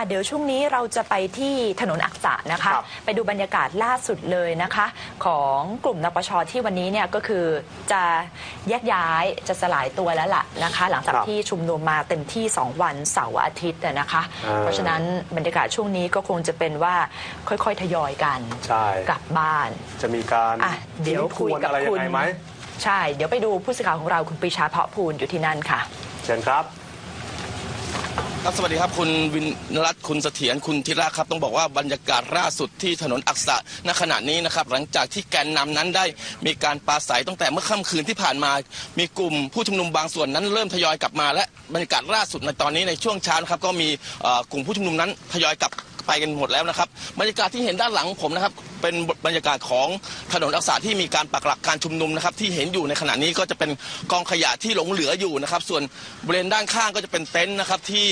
อะเดี๋ยวช่วงนี้เราจะไปที่ถนนอักษะนะคะครับไปดูบรรยากาศล่าสุดเลยนะคะ ของกลุ่มนปชที่วันนี้เนี่ยก็คือจะแยกย้ายจะสลายตัวแล้วล่ะนะคะ หลังจากครับที่ชุมนุมมาเต็มที่ 2 วันเสาร์อาทิตย์น่ะนะคะอ่าเพราะฉะนั้นบรรยากาศช่วงนี้ก็คงจะเป็นว่าค่อยๆทยอยกันใช่กลับบ้าน จะมีการอะเดี๋ยวทิ้งทคุยวนกับอะไรยัคุงณไงไหมใช่ เดี๋ยวไปดูผู้สื่อข่าวของเราคุณปรีชาเพาะพูนอยู่ที่นั่นค่ะ เชิญครับ ครับสวัสดีครับคุณวินรัตน์คุณเสถียรคุณธีระครับ ต้องบอกว่าบรรยากาศล่าสุดที่ถนนอักษะณขณะนี้นะครับ หลังจากที่แกนนำนั้นได้มีการปราศัยตั้งแต่เมื่อค่ำคืนที่ผ่านมา มีกลุ่มผู้ชุมนุมบางส่วนนั้นเริ่มทยอยกลับมาและบรรยากาศล่าสุดในตอนนี้ในช่วงเช้านะครับก็มีกลุ่มผู้ชุมนุมนั้นทยอยกลับไปกันหมดแล้วนะครับบรรยากาศที่เห็นด้านหลังผมนะครับ เป็นบรรยากาศของถนนอักษาที่มีการปักหลักการชุมนุมนะครับที่เห็นอยู่ในขณะนี้ก็จะเป็นกองขยะที่หลงเหลืออยู่นะครับส่วนบริเวณด้านข้างก็จะเป็นเต็นท์นะครับที่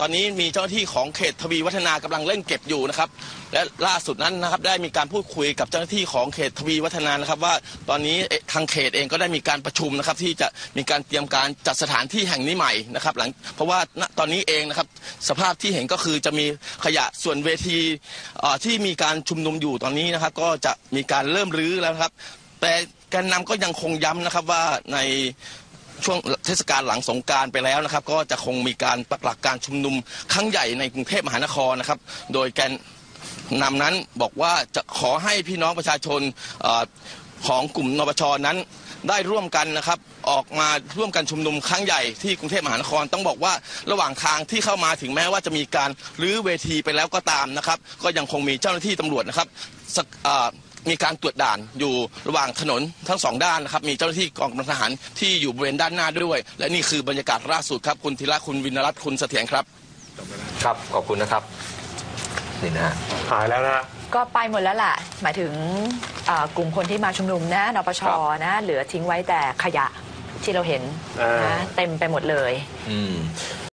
ตอนนี้มีเจ้าหน้าที่ของเขตทวีวัฒนากำลังเร่งเก็บอยู่นะครับ และล่าสุดนั้นนะครับได้มีการพูดคุยกับเจ้าหน้าที่ของเขตทวีวัฒนานะครับ ว่าตอนนี้ทางเขตเองก็ได้มีการประชุมนะครับ ที่จะมีการเตรียมการจัดสถานที่แห่งนี้ใหม่นะครับ หลังเพราะว่าตอนนี้เองนะครับสภาพที่เห็นก็คือจะมีขยะส่วนเวทีที่มีการชุมนุมอยู่ตอนนี้นะครับ ก็จะมีการเริ่มรื้อแล้วครับ แต่แกนนำก็ยังคงย้ำนะครับว่าใน ช่วงเทศกาลหลังสงการไปแล้วนะครับ ก็จะคงมีการปักหลักการชุมนุมครั้งใหญ่ในกรุงเทพมหานครนะครับ โดยแกนนำนั้นบอกว่าจะขอให้พี่น้องประชาชนอของกลุ่มนปชนั้นได้ร่วมกันนะครับออกมาร่วมกันชุมนุมครั้งใหญ่ที่กรุงเทพมหานครต้องบอกว่าระหว่างทางที่เข้ามาถึงแม้ว่าจะมีการรื้อเวทีไปแล้วก็ตามนะครับ ก็ยังคงมีเจ้าหน้าที่ตำรวจนะครับสักเอ่อ มีการตรวจด่านอยู่ระหว่างถนนทั้งสองด้านนะครับมีเจ้าหน้าที่กองกำลังทหารที่อยู่บริเวณด้านหน้าด้วย และนี่คือบรรยากาศล่าสุดครับ คุณธีระคุณวินรัตน์คุณเสถียรครับ ครับขอบคุณนะครับนี่นะฮะหายแล้วนะก็ไปหมดแล้วล่ะ หมายถึงเอ่อกลุ่มคนที่มาชุมนุมนะนปชครับนะเหลือทิ้งไว้แต่ขยะที่เราเห็นอ่านนะเต็มไปหมดเลยอืม